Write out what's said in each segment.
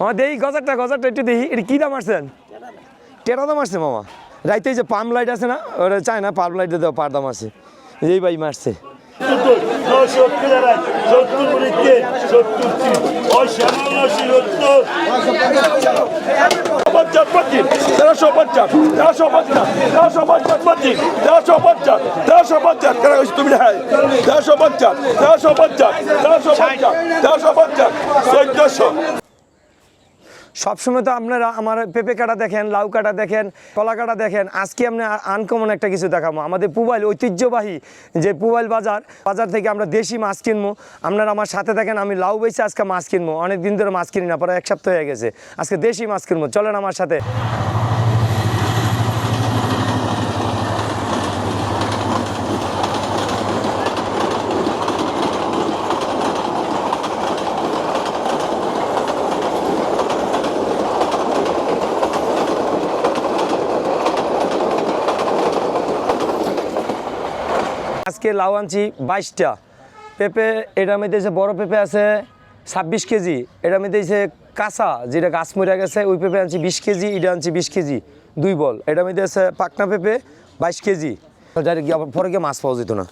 মামা দেই, গজারটা গজারটা একটু দেখি। এটা কী দাম আসছেন? টেরা দাম আসছে, মামা? রাইতে যে পাম্প লাইট আছে না, ওরা চায় না পাম্প লাইটে দেওয়া পার দাম আছে। এই ভাই মারছে। তুমি সবসময় তো আপনারা আমার পেঁপে কাটা দেখেন, লাউ কাটা দেখেন, কলা কাটা দেখেন, আজকে আমরা আনকমন একটা কিছু দেখাবো। আমাদের পুবাইল ঐতিহ্যবাহী যে পুবাইল বাজার বাজার থেকে আমরা দেশি মাছ কিনবো। আপনারা আমার সাথে দেখেন আমি লাউ বেছে আজকে মাছ কিনবো। অনেক দিন ধরে মাছ কিনি না পরে এক সপ্তাহ হয়ে গেছে। আজকে দেশি মাছ কিনবো। চলেন আমার সাথে। আজকে লাউ আনছি বাইশটা। পেঁপে এটার মধ্যে যে বড় পেঁপে আছে ছাব্বিশ কেজি। এটার মধ্যে যে কাঁচা যেটা গাছ মরে গেছে ওই পেঁপে আনছি বিশ কেজি এটা আনছি বিশ কেজি দুই বল। এটার মধ্যে আছে পাকনা পেঁপে বাইশ কেজি। যার পরে গিয়ে মাছ পাওয়া যেত না।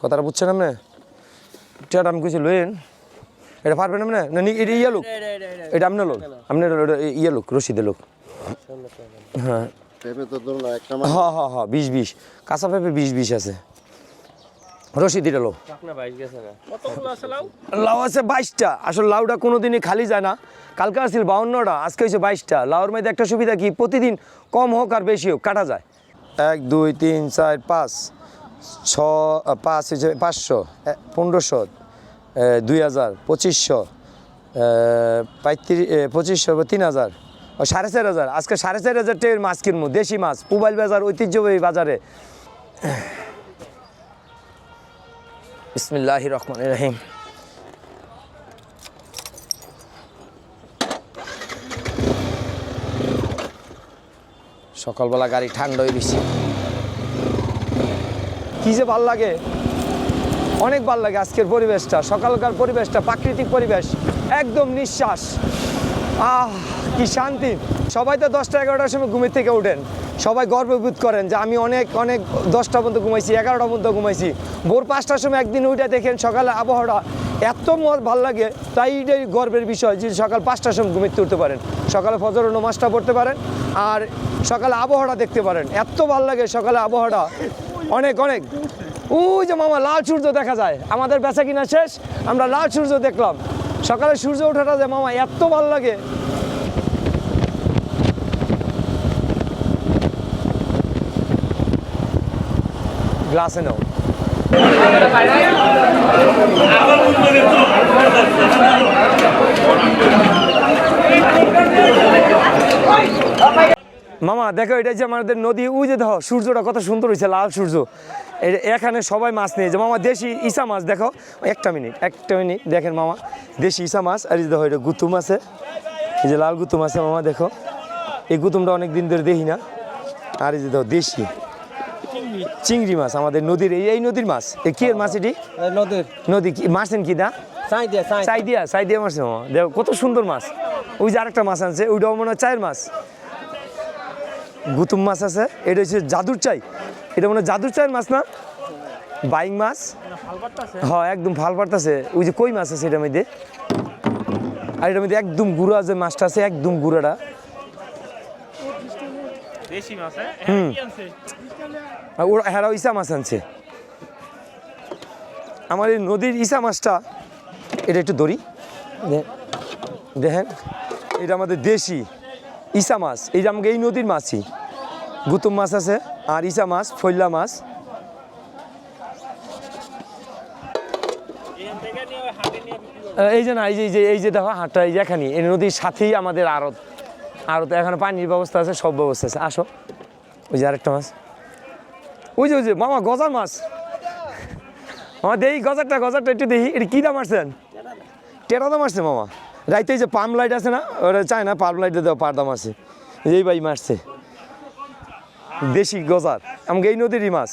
কথাটা বুঝছেন আপনি? টেট আমি কিছু লইন এটা পারবেন আপনি? না এটা ইয়ে লোক। এটা আপনার লোক। আপনার ইয়ে লোক রশিদের লোক। হ্যাঁ। হ্যাঁ হ্যাঁ হ্যাঁ বিশ বিশ। কাঁচা পেঁপে বিশ বিশ আছে। রশিদ এটা লো। লাউ? আছে বাইশটা। আসলে লাউটা কোনোদিনই খালি যায় না। কালকে আসছিল বাউন্নটা আজকে হয়েছে বাইশটা। লাউর মধ্যে একটা সুবিধা কি প্রতিদিন কম হোক আর বেশি হোক কাটা যায়। এক দুই তিন চার পাঁচ ছ পাঁচ হচ্ছে পাঁচশো পনেরোশো দুই হাজার পঁচিশশো পঁয়ত্রিশ পঁচিশশো বা তিন হাজার ও সাড়ে চার হাজার। আজকে সাড়ে চার হাজার টাকার মাছ কিনবো দেশি মাছ পুবাইল বাজার ঐতিহ্যবাহী বাজারে। বিসমিল্লাহ রহমান রহিম। সকালবেলা গাড়ি ঠান্ডা হয়ে বেশি কি যে ভালো লাগে। অনেক ভালো লাগে আজকের পরিবেশটা, সকালকার পরিবেশটা, প্রাকৃতিক পরিবেশ, একদম নিঃশ্বাস। আহ, কি শান্তি। সবাই তো দশটা এগারোটার সময় ঘুমের থেকে ওঠেন। সবাই গর্ববোধ করেন যে আমি অনেক অনেক দশটা পর্যন্ত ঘুমাইছি, এগারোটা পর্যন্ত ঘুমাইছি। ভোর পাঁচটার সময় একদিন উঠে দেখেন সকালে আবহাওয়াটা এত ম- ভালো লাগে, তাই এটাই গর্বের বিষয় যে সকাল পাঁচটার সময় ঘুমিতে উঠতে পারেন। সকালে ফজর নমাজটা পড়তে পারেন আর সকালে আবহাওয়াটা দেখতে পারেন। এত ভালো লাগে সকালে আবহাওয়াটা। অনেক অনেক। ওই যে মামা, লাল সূর্য দেখা যায়। আমাদের বেচা কিনা শেষ, আমরা লাল সূর্য দেখলাম। সকালে সূর্য ওঠাটা যে মামা এত ভালো লাগে। গ্লাসে নাও। মামা, দেখো, এটা যে আমাদের নদী, ওই যে দেখো, সূর্যটা কত সুন্দর হয়েছে, লাল সূর্য। এখানে সবাই মাছ নিয়ে যে মামা, দেশি ইসা মাছ, দেখো। একটা মিনিট একটা মিনিট, দেখেন মামা, দেশি ইসা মাছ, আর দেখো, এটা গুতুম আছে। এই যে লাল গুতুম আছে, মামা, দেখো। এই গুতুমটা অনেক দিন ধরে দেখি না। আর এই যে দেখো, দেশি। চিংড়ি মাছ আমাদের নদীর এই এই নদীর মাছ। এ কি এর মাছ এটি? নদীর। নদী কি মারছেন কি দা? চাই দিয়ে চাই চাই দিয়া চাই দিয়া মারছে মামা দেখো কত সুন্দর মাছ। ওই যে আরেকটা মাছ আনছে ওইটাও মনে হয় চায়ের মাছ। গুতুম মাছ আছে এটা হচ্ছে জাদুর চাই। এটা মনে হয় জাদুর চায়ের মাছ না? বাইং মাছ? হ্যাঁ একদম ভালো পারতাছে ওই যে কই মাছ আছে এটার মধ্যে? আর এটার মধ্যে একদম গুঁড়া যে মাছটা আছে একদম গুঁড়াটা। দেশি মাছ হ্যাঁ হুম। আনছে আর ওরা হেরাও ইসা মাছ আনছে। আমার এই নদীর ইসা মাছটা এটা একটু ধরি। দে- দেখেন এটা আমাদের দেশি ইসা মাছ। এইটা আমাকে এই নদীর মাছই। গুতুম মাছ আছে আর ইসা মাছ ফৈল্লা মাছ। এই যে না এই যে এই যে এই যে দেখো হাটটা এই যে এখানে এই নদীর সাথেই আমাদের আড়ত। আড়ত এখানে পানির ব্যবস্থা আছে, সব ব্যবস্থা আছে। আসো। ওই যে আরেকটা মাছ। ওই যে ওই যে, মামা গজার মাছ। মামা, দেই গজারটা গজারটা একটু দেখি। এটা কী দাম আসছেন? টেরা দাম আসছে, মামা। রাইতে যে পাম্প লাইট আছে না, ওরা চায় না পাম্প লাইটে দেওয়া পার দাম আছে। এই ভাই মারছে। দেশি গজার। আমাকে এই নদীরই মাছ।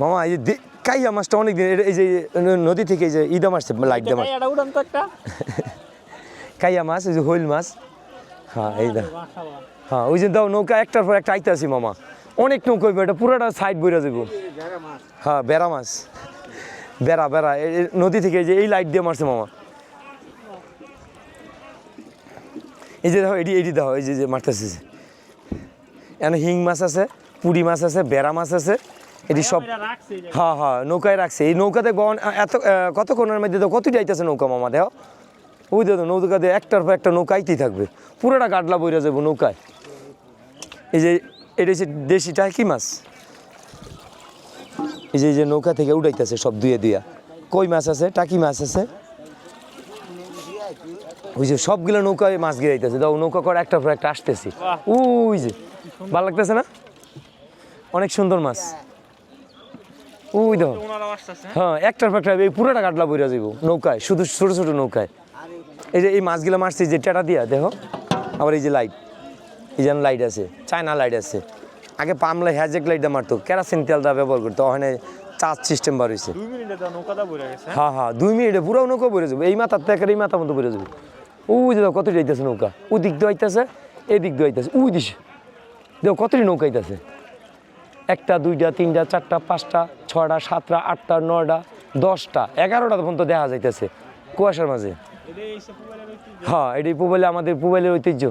মামা, এই কাইয়া মাছটা অনেকদিন এই যে নদী থেকে এই যে ইদা মারছে লাইট একটা। কাইয়া মাছ ওই যে হইল মাছ। হ্যাঁ এই দা হ্যাঁ ওই যে দাও নৌকা একটার পর একটা আইতে আছি মামা। অনেক নৌকা হইবে এটা পুরোটা সাইড বইরা যাব হ্যাঁ বেড়া মাছ। বেড়া বেড়া নদী থেকে এই যে এই লাইট দিয়ে মারছে মামা। এই যে দেখো এটি এটি দেখো এই যে যে মারতেছে। এখানে হিং মাছ আছে পুরি মাছ আছে বেড়া মাছ আছে। এটি সব। হ্যাঁ হ্যাঁ নৌকায় রাখছে। এই নৌকাতে এত কতক্ষণের মধ্যে তো কতটি আইতেছে নৌকা মামা দেহ? ওই দেখো নৌকা দিয়ে একটার পর একটা নৌকা আইতেই থাকবে। পুরোটা গাডলা বইরা যাব নৌকায়। এই যে এটা হচ্ছে দেশি টাকি মাছ। এই যে এই যে নৌকা থেকে উঠাইতেছে সব দুয়ে দুয়া। কই মাছ আছে? টাকি মাছ আছে? ওই যে সবগুলো নৌকায় মাছ গিরাইতেছে দাও নৌকা করে একটার পর একটা আসতেছি। ওই যে ভালো লাগতেছে না? অনেক সুন্দর মাছ। ওই ওনারা আসতেছে হ্যাঁ? একটার পর একটা এই পুরোটা কাটলা বইরা যাইব নৌকায় শুধু ছোট ছোট নৌকায়। এই যে এই মাছগুলো মারছি যে টেটা দিয়া দেখো? আবার এই যে লাইট এই যেন লাইট আছে চায়না লাইট আছে। আগে পামলা হ্যাজেক লাইটটা মারতো কেরাসিন তেলটা ব্যবহার করতো ওখানে চার্জ সিস্টেম বার হয়েছে হ্যাঁ হ্যাঁ দুই মিনিটে পুরো নৌকা বেড়ে যাব এই মাথার থেকে এই মাথা মতো বেড়ে যাব ওই যে দেখো কতটি আইতেছে নৌকা ওই দিক দিয়ে আইতেছে এই দিক দিয়ে আইতেছে ওই দিছে দেখো কতটি নৌকা আইতেছে। একটা, দুইটা, তিনটা, চারটা, পাঁচটা, ছয়টা, সাতটা, আটটা, নয়টা, দশটা, এগারোটা পর্যন্ত দেখা যাইতেছে কুয়াশার মাঝে। হ্যাঁ এটি পুবাইলে আমাদের পুবাইলের ঐতিহ্য।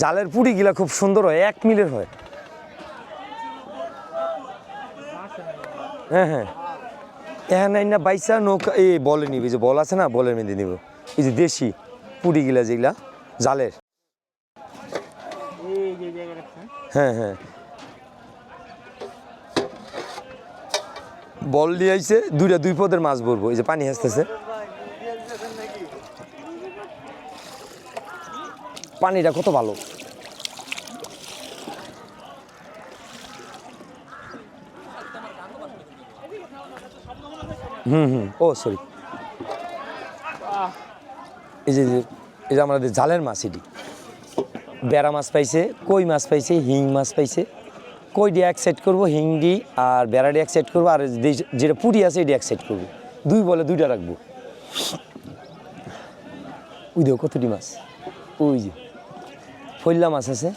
জালের পুরি গিলা খুব সুন্দর হয়, এক মিলের হয়। হ্যাঁ হ্যাঁ। এখানে না বাইসা নৌকা এই বলে নিবি যে বল আছে না বলের মধ্যে নিব। এই যে দেশি পুরি গিলা যেগুলা, জালের। হ্যাঁ হ্যাঁ। বল দিয়ে আইছে, দুইটা দুই পদের মাছ ভরবো, এই যে পানি হাসতেছে। পানিটা কত ভালো। হুম হুম। ও সরি এই যে এই যে আমাদের জালের মাছ এটি। বেড়া মাছ পাইছে, কই মাছ পাইছে, হিং মাছ পাইছে। কই দিয়ে এক সেট করব হিংডি আর বেড়াডি এক সেট করব আর যেটা পুরি আছে এটি এক সেট করব। দুই বলে দুইটা রাখব। ওই দেখো কতটি মাছ। ওই যে ফল্লা মাছ আছে।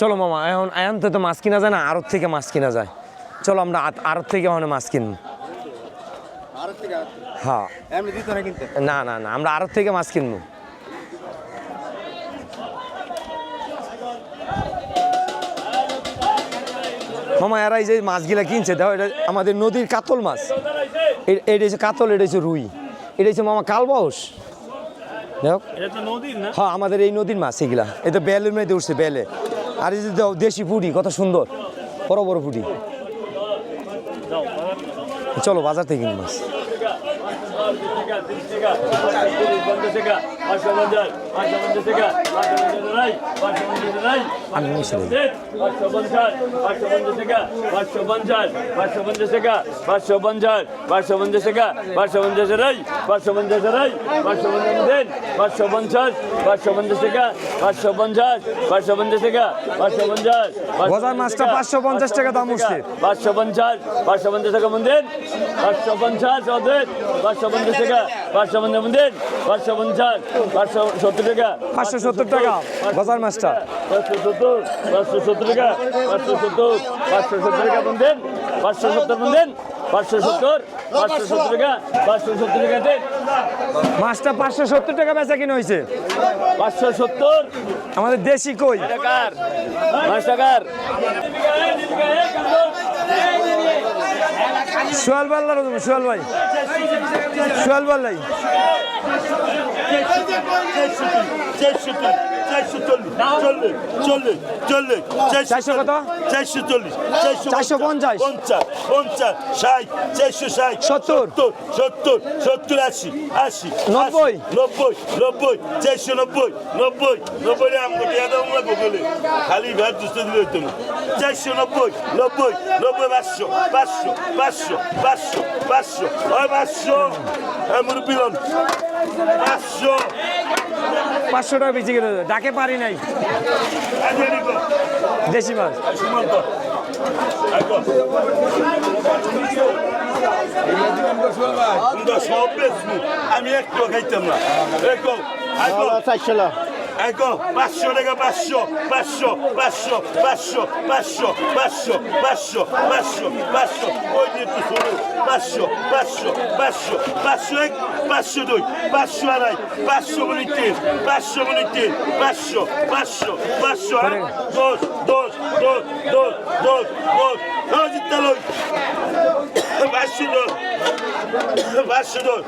চলো মামা এখন এখন তো তো মাছ কিনা যায় না আড়ত থেকে মাছ কিনা যায়। চলো আমরা আড়ত থেকে ওখানে মাছ কিনবো। হ্যাঁ। না না না আমরা আড়ত থেকে মাছ কিনবো। মামা এরা এই যে মাছগুলা কিনছে দেখো এটা আমাদের নদীর কাতল মাছ। এটা হচ্ছে কাতল এটা হচ্ছে রুই। এটা হচ্ছে মামা কালবাউস। দেখো। এটা তো নদীর না? হ্যাঁ আমাদের এই নদীর মাছ এগুলা। এটা বেলের মধ্যে উঠছে বেলে। আর এই যে দেশি পুটি কত সুন্দর বড় বড় পুটি। চলো বাজার থেকে মাছ আমি দেবো। পাঁচশো পঞ্চাশ পাঁচশো পঞ্চাশ টাকা পাঁচশো পঞ্চাশ পাঁচশো পঞ্চাশ টাকা পাঁচশো পঞ্চাশ পাঁচশো পঞ্চাশ টাকা পাঁচশো পঞ্চাশ রাই পাঁচশো পঞ্চাশ রাই পাঁচশো পঞ্চাশ দেন পাঁচশো পঞ্চাশ পাঁচশো পঞ্চাশ টাকা পাঁচশো পঞ্চাশ পাঁচশো পঞ্চাশ টাকা পাঁচশো পঞ্চাশ গজার মাছটা 550 টাকা দাম উঠছে। পাঁচশো পঞ্চাশ পাঁচশো পঞ্চাশ টাকা মন্দির পাঁচশো পঞ্চাশ পাঁচশো পঞ্চাশ টাকা পাঁচশো পঞ্চাশ মন্দির পাঁচশো পঞ্চাশ সত্তর টাকা। 570 টাকা, গজার মাছটা। পাঁচশো সত্তর পাঁচশো সত্তর টাকা পাঁচশো সত্তর পাঁচশো সত্তর টাকা মন্দির পাঁচশো সত্তর মন্দির পাঁচশো সত্তর পাঁচশো সত্তর টাকা পাঁচশো সত্তর টাকা দেন। মাছটা পাঁচশো সত্তর টাকা বেচা কিনে হয়েছে পাঁচশো সত্তর। আমাদের দেশি কই? টাকার পাঁচ টাকার সোয়াল বাল্লার সোয়াল ভাই। সোয়াল Geç şükür. Geç şükür. চারশো চল্লিশ চল্লিশ চল্লিশ চল্লিশ চারশো কত? চারশো চল্লিশ চারশো চারশো পঞ্চাশ। পঞ্চাশ পঞ্চাশ ষাট চারশো ষাট সত্তর। সত্তর সত্তর আশি আশি নব্বই। নব্বই নব্বই চারশো নব্বই নব্বই নব্বই দাও আমরা গোগলে খালি ভ্যাট দুশো দিলে হইতো না চারশো নব্বই নব্বই নব্বই পাঁচশো পাঁচশো পাঁচশো পাঁচশো পাঁচশো ওই পাঁচশো হ্যাঁ মুরব্বী পাঁচশো পাঁচশো টাকা বেশি কিনে ডাকে পারি নাই। দেশি মাছ। আমি একটু খাইতাম না Ecco, basso raga, basso, basso, basso, basso, basso, basso, basso, basso, basso, ogni tu solo, basso, basso, basso, basso, ecco, basso doi, basso arai, basso volete, basso volete, basso, basso, basso, dos, dos, dos, dos, dos, dos, dos, dos, dos, dos, dos, due.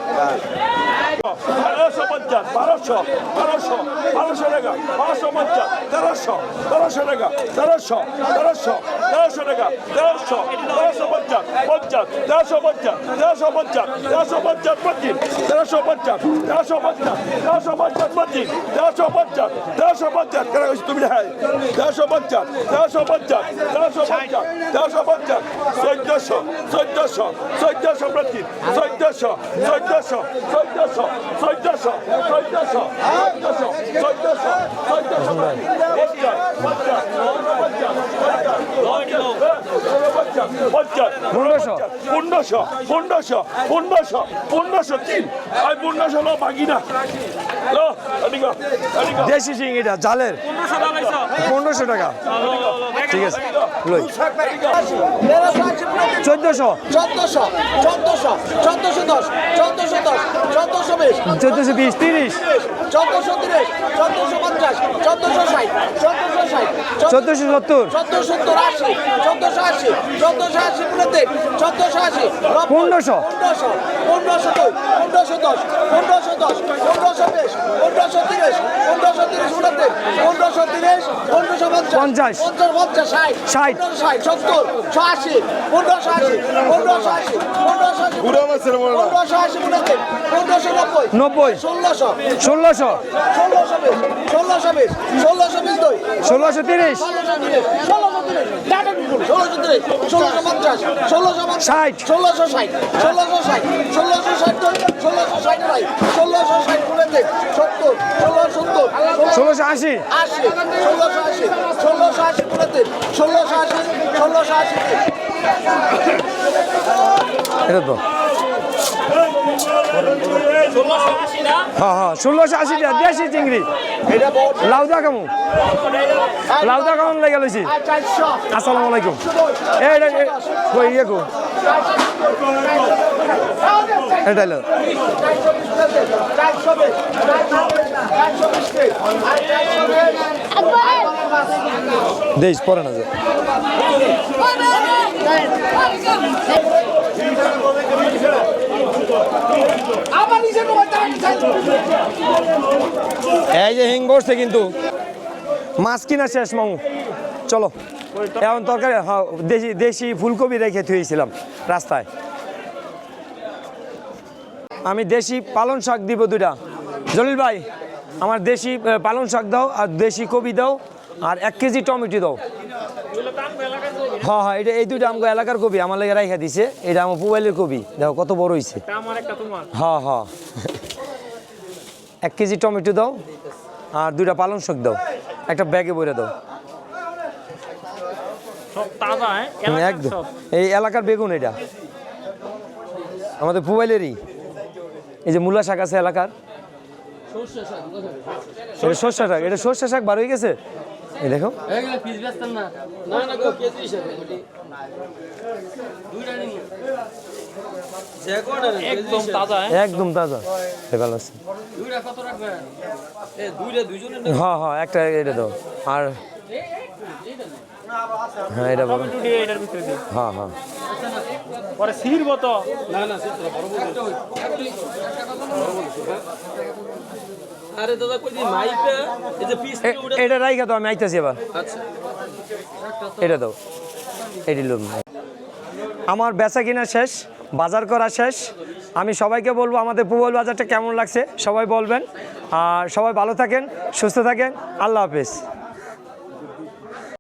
বারোশো পঞ্চাশ বারোশো বারোশো বারোশো টাকা বারোশো পঞ্চাশ তেরোশো তেরোশো টাকা তেরোশো তেরোশো তেরোশো টাকা তেরোশো তেরোশো পঞ্চাশ পঞ্চাশ তেরোশো পঞ্চাশ তেরোশো পঞ্চাশ তেরোশো পঞ্চাশ পঁচিশ তেরোশো পঞ্চাশ তেরোশো পঞ্চাশ তেরোশো পঞ্চাশ পঁচিশ তেরোশো পঞ্চাশ তেরোশো পঞ্চাশ কেন কইছি তুমি না তেরোশো পঞ্চাশ তেরোশো পঞ্চাশ তেরোশো পঞ্চাশ তেরোশো পঞ্চাশ চোদ্দশো চোদ্দশো চোদ্দশো পঁচিশ চোদ্দশো চোদ্দশো চোদ্দশো চোদ্দশো চোদ্দশো চোদ্দশো চোদ্দশো চোদ্দশো পনেরোশো। পনেরোশো পনেরোশো পনেরোশো পনেরোশো তিন আর পনেরোশো লো বাকি না দেশি এটা জালের। পনেরোশো টাকা। ঠিক আছে লই। চোদ্দশো। চোদ্দশো চোদ্দশো চোদ্দশো দশ চোদ্দশো দশ চোদ্দশো বিশ চোদ্দশো বিশ তিরিশ। চোদ্দশো তিরিশ চোদ্দশো পঞ্চাশ চোদ্দশো ষাট চোদ্দশো ষাট চোদ্দশো সত্তর। চোদ্দশো সত্তর আশি চোদ্দশো আশি চোদ্দশো আশি প্রত্যেক চোদ্দশো আশি পনেরোশো। পনেরোশো পনেরোশো দুই পনেরোশো দশ পনেরোশো দশ পনেরোশো বিশ পনেরোশো তিরিশ পনেরোশো তিরিশ উনত্রিশ পঞ্চাশ ষাট সত্তর ছশো পনেরোশো আশি পনেরোশো আশি পনেরোশো আশি পনেরোশো নব্বই নব্বই ষোলোশো ষোলোশো ষোলোশো বিশ ষোলোশো বিশ দুই ষোলোশো তিরিশ ষোলোশো পঞ্চাশ ষোলোশো ষাট ষোলোশো ষাট ষোলোশো ষাট ষোলোশো ষাট ষোলোশো ষাট ষোলোশো ষাট সত্তর ষোলোশো আশি। আশি ষোলোশো আশি ষোলোশো আশি উনত্রিশ ষোলোশো আশি ষোলোশো আশি এটা তো। হ্যাঁ হ্যাঁ ষোলোশো আশি টাকা দেশি চিংড়ি। এটা বহুত লাউদা কামু লাউদা কেমন লেগে লইছি? চারশো। আসসালামু আলাইকুম। এই এটা এ- কই ইয়ে কো। এটা লো চারশো বিশ চারশো বিশ চারশো বিশ দেশ পরে না এই যে হিং বসছে কিন্তু। মাছ কিনা শেষ, মামু। চলো। এখন তরকারি দেশি দেশি ফুলকপি রেখে থুয়েছিলাম রাস্তায়। আমি দেশি পালন শাক দিব দুটা জলিল ভাই, আমার দেশি পালন শাক দাও আর দেশি কপি দাও। আর এক কেজি টমেটো দাও। হ্যাঁ হ্যাঁ এটা এই দুইটা আমাকে এলাকার কবি আমার লেগে রাইখা দিছে। এটা আমার মোবাইলের কবি। দেখো কত বড় হয়েছে আমার হ্যাঁ হ্যাঁ। এক কেজি টমেটো দাও আর দুইটা পালং শাক দাও। একটা ব্যাগে বইরে দাও। হ্যাঁ? একদম। এই এলাকার বেগুন এটা। আমাদের মোবাইলেরই এই যে মূলা শাক আছে এলাকার। সর্ষে শাক এটা সর্ষে শাক বার হয়ে গেছে? এই দেখো। হ্যাঁ? একদম তাজা ভালো আছে। হ্যাঁ হ্যাঁ একটা এটা দাও। আর হ্যাঁ এটা বড় হ্যাঁ হ্যাঁ পরে সিরব তো না না আরে দাদা কই দি মাইকটা এই যে পিস এটা রাইখা তো আমি আইতাছি এবার। আচ্ছা। এটা দাও। এটি লুম আমার বেচা কিনা শেষ বাজার করা শেষ। আমি সবাইকে বলব আমাদের পুবল বাজারটা কেমন লাগছে সবাই বলবেন। আর সবাই ভালো থাকেন সুস্থ থাকেন। আল্লাহ হাফেজ।